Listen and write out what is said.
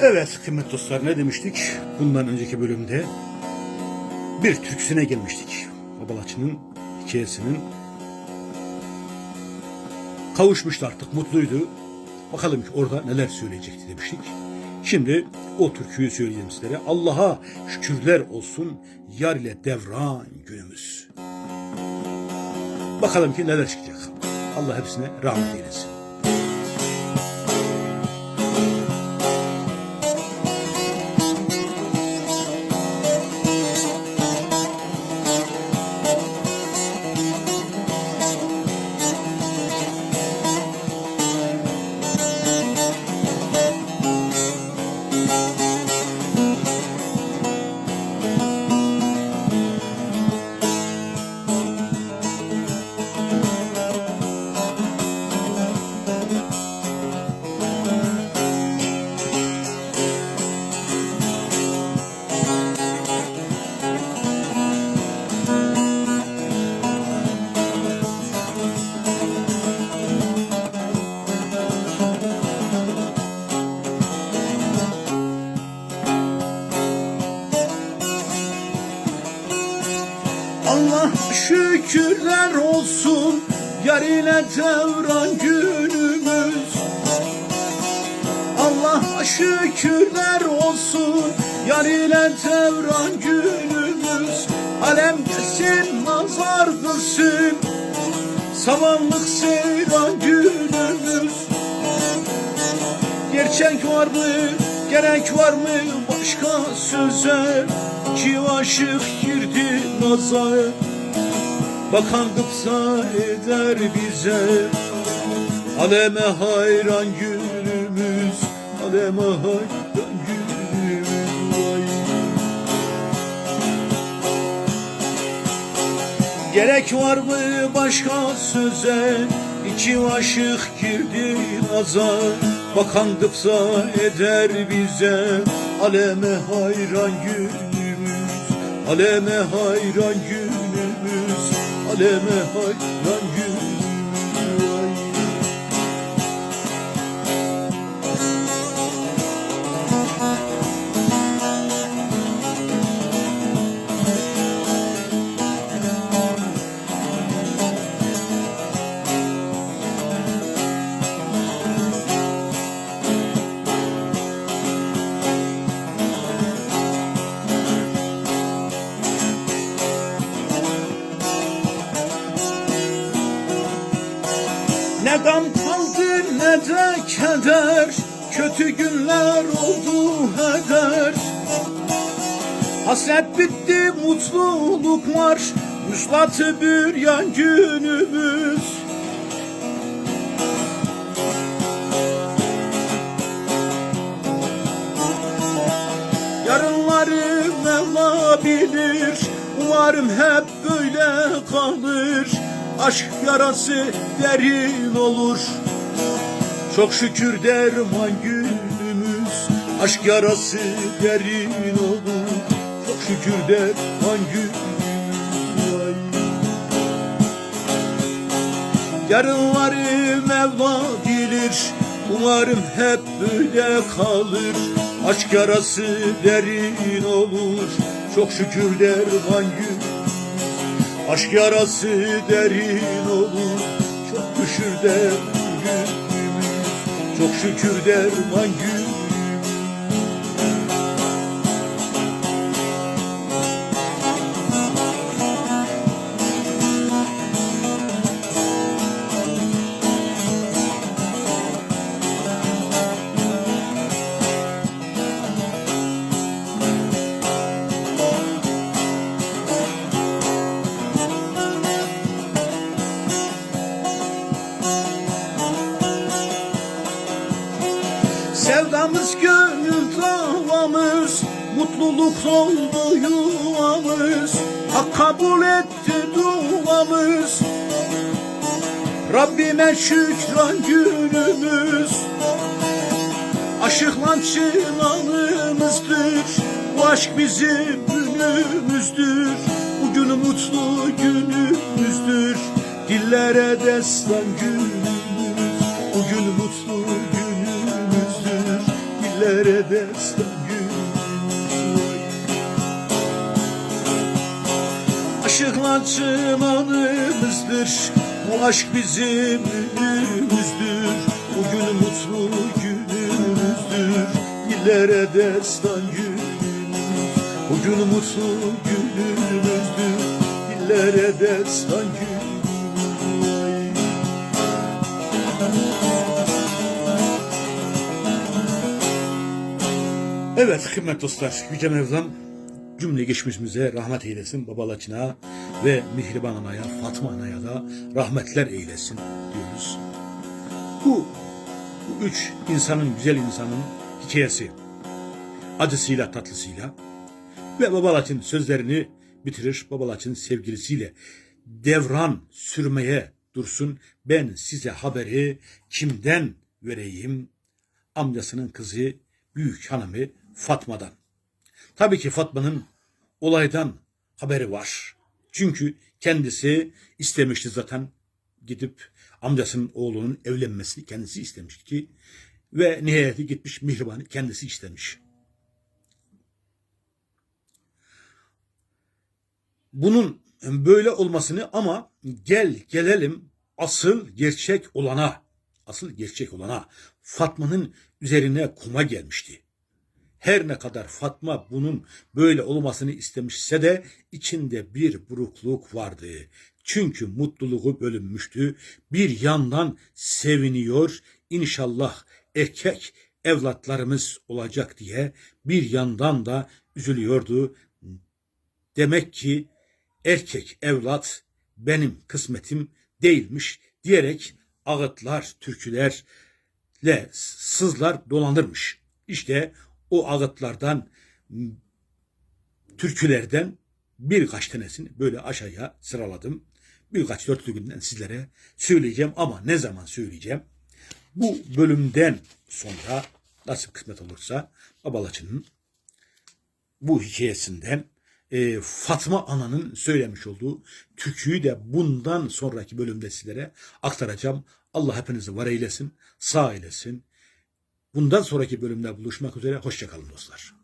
Evet kıymetli dostlar ne demiştik? Bundan önceki bölümde bir türküsüne gelmiştik. Babalaçı'nın hikayesinin kavuşmuştu artık mutluydu. Bakalım ki orada neler söyleyecekti demiştik. Şimdi o türküyü söyleyeceğim sizlere. Allah'a şükürler olsun yar ile devran günümüz. Bakalım ki neler çıkacak. Allah hepsine rahmet eylesin. Şükürler olsun yar ile devran günümüz. Allah şükürler olsun yar ile devran günümüz. Alem desin nazar kılsın Samanlık seyran günümüz. Gerçek var mı, gerek var mı? Başka söze Ki aşık girdi naza Bakan kıpsa eder bize. Aleme hayran günümüz Aleme hayran günümüz. Vay. Gerek var mı başka söze? İki aşık girdi naza. Bakan dıpsa eder bize. Aleme hayran günümüz Aleme hayran günümüz Aleme hayran günümüz de keder Kötü günler oldu heder Hasret bitti mutluluk var. Müslatı bir yan günümüz. Yarınları Mevla bilir. Umarım hep böyle kalır. Aşk yarası derin olur Çok şükür derman günümüz Aşk yarası derin olur. Çok şükür derman günümüz Vay. Yarınları Mevla bilir Umarım hep böyle kalır. Aşk yarası derin olur. Çok şükür derman gün Aşk yarası derin olur. Çok şükür derman günümüz Çok şükür derman gün Sevdamız gönül davamız Mutluluk oldu yuvamız. Hak kabul etti duamız. Rabbime şükran günümüz. Aşıkla çınanımızdır Bu aşk bizim günümüzdür. Bugün mutlu günümüzdür. Dillere destan günümüz. Bugün mutlu Dillere destan günümüz Aşıklar çınanımızdır Bu aşk bizim ünümüzdür Bugün mutlu günümüzdür. Dillere destan günümüz Bugün mutlu günümüzdür. Dillere destan günümüz Evet kıymetli dostlar, Yüce Mevlam cümle geçmişimize rahmet eylesin. Babalaçına ve Mihriban Ana'ya, Fatma Ana'ya da rahmetler eylesin diyoruz. Bu, bu üç insanın, güzel insanın hikayesi. Acısıyla, tatlısıyla ve Babalaç'ın sözlerini bitirir. Babalaç'ın sevgilisiyle devran sürmeye dursun. Ben size haberi kimden vereyim? Amcasının kızı büyük hanımı Fatma'dan. Tabii ki Fatma'nın olaydan haberi var. Çünkü kendisi istemişti zaten gidip amcasının oğlunun evlenmesini kendisi istemişti ki ve nihayeti gitmiş Mihriban'ı kendisi istemiş. Bunun böyle olmasını ama gel gelelim asıl gerçek olana, asıl gerçek olana Fatma'nın üzerine kuma gelmişti. Her ne kadar Fatma bunun böyle olmasını istemişse de içinde bir burukluk vardı. Çünkü mutluluğu bölünmüştü. Bir yandan seviniyor, inşallah erkek evlatlarımız olacak diye bir yandan da üzülüyordu. Demek ki erkek evlat benim kısmetim değilmiş diyerek ağıtlar, türkülerle sızlar dolandırmış. İşte o ağıtlardan, türkülerden birkaç tanesini böyle aşağıya sıraladım. Birkaç dörtlüğünden sizlere söyleyeceğim ama ne zaman söyleyeceğim? Bu bölümden sonra nasıl kısmet olursa Babalaçı'nın bu hikayesinden e, Fatma Ana'nın söylemiş olduğu türküyü de bundan sonraki bölümde sizlere aktaracağım. Allah hepinizi var eylesin, sağ eylesin. Bundan sonraki bölümde buluşmak üzere. Hoşçakalın dostlar.